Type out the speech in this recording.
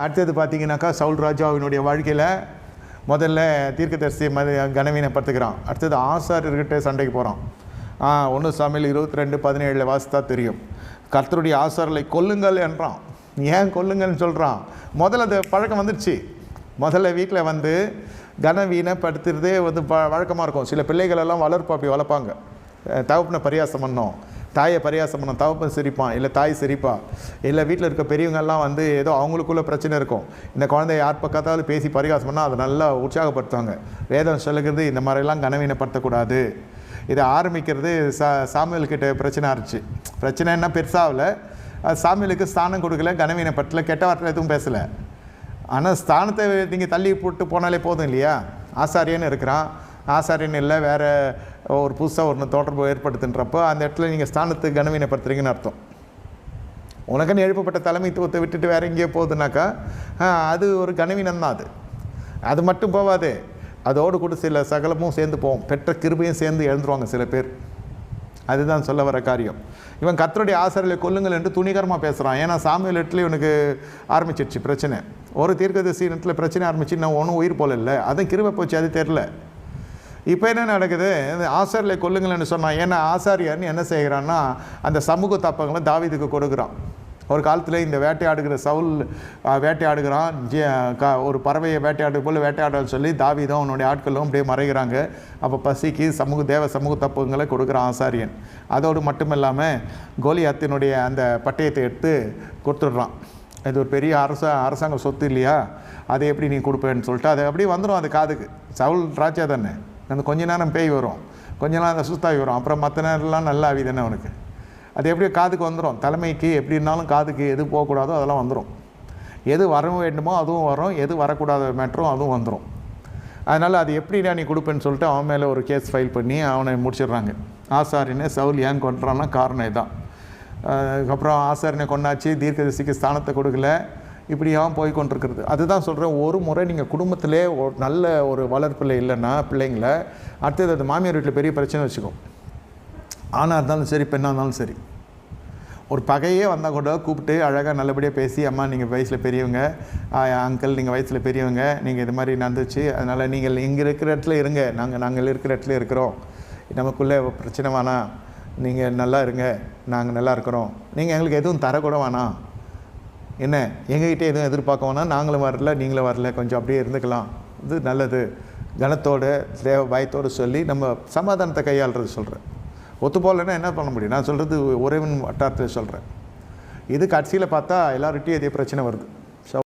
அடுத்தது பார்த்தீங்கன்னாக்கா சவுல் ராஜாவினுடைய வாழ்க்கையில் முதல்ல தீர்க்கதரிசி மத கனவீனப்படுத்துக்கிறான் அடுத்தது ஆசாரியர்கிட்ட சண்டைக்கு போகிறான் ஆ ஒன்று சாமியில் இருபத்தி ரெண்டு பதினேழில் வாசித்தா தெரியும். கர்த்தருடைய ஆசாரலை கொல்லுங்கள் என்றான். ஏன் கொல்லுங்கள்னு சொல்கிறான் முதல்ல அந்த பழக்கம் வந்துடுச்சு முதல்ல வீட்டில் வந்து கனவீனப்படுத்துறதே வந்து ப வழக்கமாக இருக்கும். சில பிள்ளைகளெல்லாம் வளர்ப்பு அப்படி வளர்ப்பாங்க. தகுப்புன தகப்பனை பரியாசம் பண்ணோம். தாயை பரியாசம் பண்ண தகப்பன் சிரிப்பான் இல்லை தாய் சிரிப்பா இல்லை வீட்டில் இருக்க பெரியவங்கெல்லாம் வந்து ஏதோ அவங்களுக்குள்ள பிரச்சனை இருக்கும். இந்த குழந்தை யார் பக்கத்தாலும் பேசி பரிகாசம் பண்ணால் அதை நல்லா உற்சாகப்படுத்துவாங்க. வேதம் சொல்லுகிறது இந்த மாதிரிலாம் கனவீனப்படுத்தக்கூடாது. இதை ஆரம்பிக்கிறது சா சாமியல்கிட்ட பிரச்சனை ஆச்சு பிரச்சனைன்னா பெருசாகல. சாமியலுக்கு ஸ்தானம் கொடுக்கல கனவீனப்படுத்தல கெட்ட வார்த்தை எதுவும் பேசலை. ஆனால் ஸ்தானத்தை நீங்கள் தள்ளி போட்டு போனாலே போதும் இல்லையா? ஆசாரியன்னு இருக்கிறான். ஆசாரியன் இல்லை வேறு ஒரு புதுசாக ஒன்று தொடர்பு ஏற்படுத்துன்றப்போ அந்த இடத்துல நீங்கள் ஸ்தானத்துக்கு கனவீனப்படுத்துறீங்கன்னு அர்த்தம். உனக்குன்னு எழுப்பப்பட்ட தலைமைத்துவத்தை விட்டுட்டு வேற எங்கேயோ போகுதுனாக்கா அது ஒரு கனவீனம் தான் அது. அது மட்டும் போகாது அதோடு கூட சில சகலமும் சேர்ந்து போவோம். பெற்ற கிருபையும் சேர்ந்து எழுந்துருவாங்க சில பேர். அதுதான் சொல்ல வர காரியம். இவன் கத்தருடைய ஆசிரியர்களை கொல்லுங்கள் என்று துணிகரமாக பேசுகிறான் ஏன்னா சாமியல் இடத்துல இவனுக்கு ஆரம்பிச்சிடுச்சு பிரச்சனை. ஒரு தீர்க்கதரிசி இடத்துல பிரச்சனை ஆரம்பிச்சு நான் ஒன்றும் உயிர் போல இல்லை. அதுவும் கிருபை போச்சு அது தெரில இப்போ என்ன நடக்குது? இந்த ஆசாரியை கொல்லுங்கள்னு சொன்னான் ஏன்னா ஆசாரியார்னு என்ன செய்கிறான்னா அந்த சமூக தப்பங்களை தாவீதுக்கு கொடுக்குறான். ஒரு காலத்தில் இந்த வேட்டையாடுகிற சவுல் வேட்டையாடுகிறான். ஜி- க- ஒரு பறவையை வேட்டையாடு போல் வேட்டையாடன்னு சொல்லி தாவிதம் அவனுடைய ஆட்களும் அப்படியே மறைகிறாங்க. அப்போ பசிக்கு சமூக தேவ சமூக தப்புங்களை கொடுக்குறான் ஆசாரியன். அதோடு மட்டும் இல்லாமல் கோலியாத்தினுடைய அந்த பட்டயத்தை எடுத்து கொடுத்துடுறான். இது ஒரு பெரிய அரச அரசாங்க சொத்து இல்லையா? அதை எப்படி நீ கொடுப்பேன்னு சொல்லிட்டு அது அப்படியே வந்துடும் அது காதுக்கு. சவுல் ராஜா தானே? அந்த கொஞ்ச நேரம் பேய் வரும். கொஞ்ச நேரம் அந்த சுஸ்தாவி வரும். அப்புறம் மற்ற நேரம்லாம் நல்ல ஆவி தானே அவனுக்கு அது எப்படியோ காதுக்கு வந்துடும் தலைமைக்கு எப்படி இருந்தாலும் காதுக்கு எது போகக்கூடாதோ அதெல்லாம் வந்துடும் எது வர வேண்டுமோ அதுவும் வரும். எது வரக்கூடாத மேட்டரும் அதுவும் வந்துடும் அதனால் அது எப்படி நீ கொடுப்பேன்னு சொல்லிட்டு அவன் மேலே ஒரு கேஸ் ஃபைல் பண்ணி அவனை முடிச்சிடுறாங்க. ஆசாரின்னு சவுல் ஏன் கொண்டுறான்னா காரணம் இதான். அதுக்கப்புறம் ஆசாரியனை கொண்டாச்சு தீர்க்கதரிசிக்கு ஸ்தானத்தை கொடுக்கல. இப்படியாக போய் கொண்டிருக்கிறது. அதுதான் சொல்கிறேன் ஒரு முறை நீங்கள் குடும்பத்திலே ஒரு நல்ல ஒரு வளர்ப்பில் இல்லைன்னா பிள்ளைங்கள அடுத்தது அது மாமியார் வீட்டில் பெரிய பிரச்சனை வச்சுக்கும் ஆணாக இருந்தாலும் சரி பெண்ணாக இருந்தாலும் சரி. ஒரு பகையே வந்தால் கூட கூப்பிட்டு அழகாக நல்லபடியாக பேசி அம்மா நீங்கள் வயசில் பெரியவங்க அங்கிள் நீங்கள் வயசில் பெரியவங்க நீங்கள் இது மாதிரி நடந்துச்சு அதனால் நீங்கள் இங்கே இருக்கிற இடத்துல இருங்க நாங்கள் நாங்கள் இருக்கிற இடத்துல இருக்கிறோம். நமக்குள்ளே பிரச்சனை வேணாம். நீங்கள் நல்லா இருங்க நாங்கள் நல்லா இருக்கிறோம். நீங்கள் எங்களுக்கு எதுவும் தரக்கூட வேணாம். என்ன? எங்ககிட்ட எதுவும் எதிர்பார்க்க வேணாம். நாங்களும் வரல நீங்களும் வரல. கொஞ்சம் அப்படியே இருந்துக்கலாம். இது நல்லது. கனத்தோடு தேவ பயத்தோடு சொல்லி நம்ம சமாதானத்தை கையாளுறது சொல்கிறேன் ஒத்து போகலைன்னா என்ன பண்ண முடியும்? நான் சொல்கிறது உறவின் வட்டாரத்தில் சொல்கிறேன் இது கடைசியில் பார்த்தா எல்லார்கிட்டையும் இதே பிரச்சனை வருது.